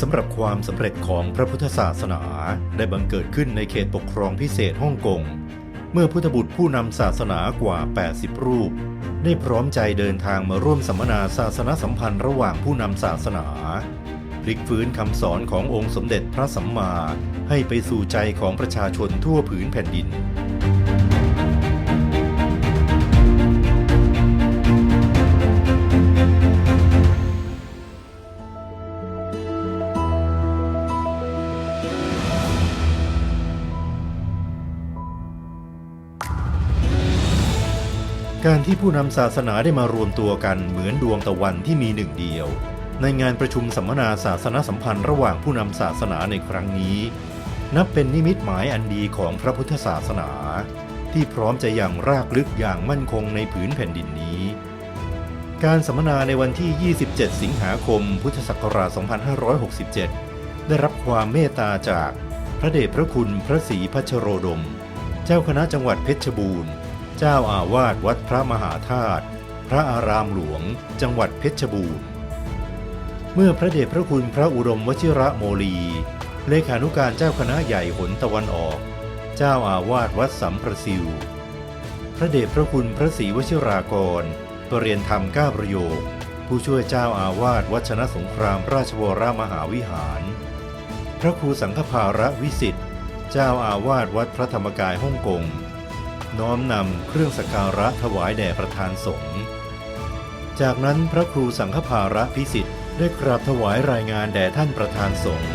สำหรับความสำเร็จของพระพุทธศาสนาได้บังเกิดขึ้นในเขตปกครองพิเศษฮ่องกง เมื่อพุทธบุตรผู้นำศาสนากว่า 80 รูป ได้พร้อมใจเดินทางมาร่วมสัมมนาศาสนสัมพันธ์ระหว่างผู้นำศาสนา พลิกฟื้นคำสอนขององค์สมเด็จพระสัมมาให้ไปสู่ใจของประชาชนทั่วผืนแผ่นดิน การที่ผู้นำศาสนาได้มารวมตัวกันเหมือนดวงตะวันที่มีหนึ่งเดียว ในงานประชุมสัมมนาศาสนสัมพันธ์ระหว่างผู้นำศาสนาในครั้งนี้ นับเป็นนิมิตหมายอันดีของพระพุทธศาสนา ที่พร้อมจะอย่างรากลึกอย่างมั่นคงในผืนแผ่นดินนี้ การสัมมนาในวันที่ 27 สิงหาคม พุทธศักราช 2567 ได้รับความเมตตาจากพระเดชพระคุณพระศรีพัชโรดม เจ้าคณะจังหวัดเพชรบูรณ์ เจ้าอาวาสวัดพระมหาธาตุพระอารามหลวง จังหวัดเพชรบูรณ์ เมื่อพระเดชพระคุณพระอุดมวชิระโมลี เลขานุการเจ้าคณะใหญ่หนตะวันออก เจ้าอาวาสวัดสัมประซิว พระเดชพระคุณพระศรีวชิรากรปรเรียนธรรมก้าประโยค ผู้ช่วยเจ้าอาวาสวัชนะสงครามราชวรมหาวิหาร พระครูสังฆภาระวิสิทธิ์ เจ้าอาวาสวัดพระธรรมกายฮ่องกง น้อมนำเครื่องสักการะถวายแด่ประธานสงฆ์จากนั้นพระครูสังฆภาระพิสิทธิ์ได้กราบถวายรายงานแด่ท่านประธานสงฆ์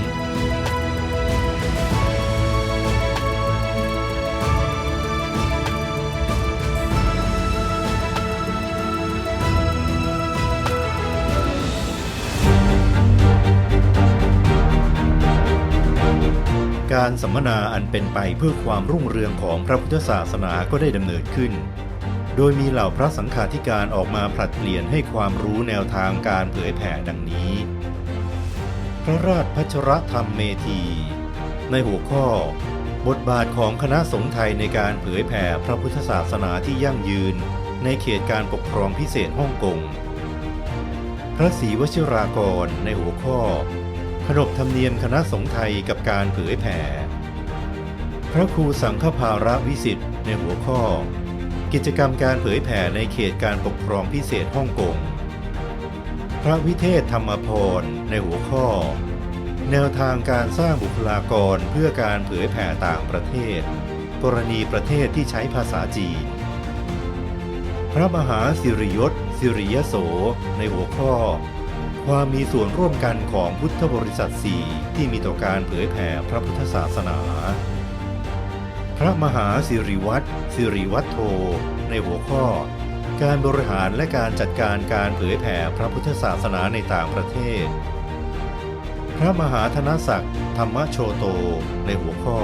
การสัมมนาอันเป็นไปเพื่อความรุ่งเรืองของพระพุทธศาสนาก็ได้ดำเนินขึ้น โดยมีเหล่าพระสังฆาธิการออกมาผลัดเปลี่ยนให้ความรู้แนวทางการเผยแผ่ดังนี้ พระราชพัชรธรรมเมธี ในหัวข้อ บทบาทของคณะสงฆ์ไทยในการเผยแผ่พระพุทธศาสนาที่ยั่งยืน ในเขตการปกครองพิเศษฮ่องกง พระศรีวชิรากรในหัวข้อ ขนบธรรมเนียมคณะสงฆ์ไทยกับการเผยแผ่ พระครูสังฆภาระวิสิทธิ์ในหัวข้อ กิจกรรมการเผยแผ่ในเขตการปกครองพิเศษฮ่องกง พระวิเทศธรรมพรในหัวข้อ แนวทางการสร้างบุคลากรเพื่อการเผยแผ่ต่างประเทศ กรณีประเทศที่ใช้ภาษาจีน พระมหาสิริยศสิริยโสในหัวข้อ ความมีส่วนร่วมกันของพุทธบริษัทสี่ที่มีต่อการเผยแผ่พระพุทธศาสนา พระมหาสิริวัตรสิริวัตโธในหัวข้อ การบริหารและการจัดการการเผยแผ่พระพุทธศาสนาในต่างประเทศ พระมหาธนศักดิ์ธรรมโชโต ในหัวข้อ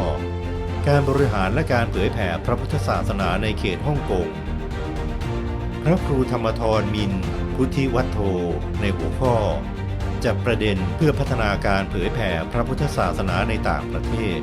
การบริหารและการเผยแผ่พระพุทธศาสนาในเขตฮ่องกงพระครูธรรมทรมิน พุทธิวัตโธในหัวข้อ จับประเด็นเพื่อพัฒนาการเผยแผ่พระพุทธศาสนาในต่างประเทศ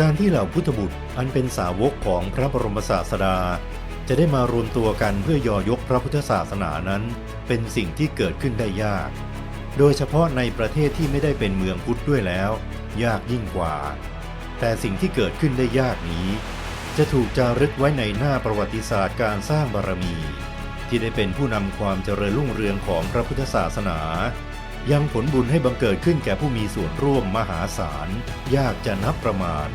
การที่เหล่าพุทธบุตรอันเป็นสาวกของพระบรมศาสดา จะได้มารวมตัวกันเพื่อยอยกพระพุทธศาสนานั้น เป็นสิ่งที่เกิดขึ้นได้ยาก โดยเฉพาะในประเทศที่ไม่ได้เป็นเมืองพุทธด้วยแล้ว ยากยิ่งกว่า แต่สิ่งที่เกิดขึ้นได้ยากนี้ จะถูกจารึกไว้ในหน้าประวัติศาสตร์การสร้างบารมี ที่ได้เป็นผู้นำความเจริญรุ่งเรืองของพระพุทธศาสนา ยังผลบุญให้บังเกิดขึ้นแก่ผู้มีส่วนร่วมมหาศาลยากจะนับประมาณ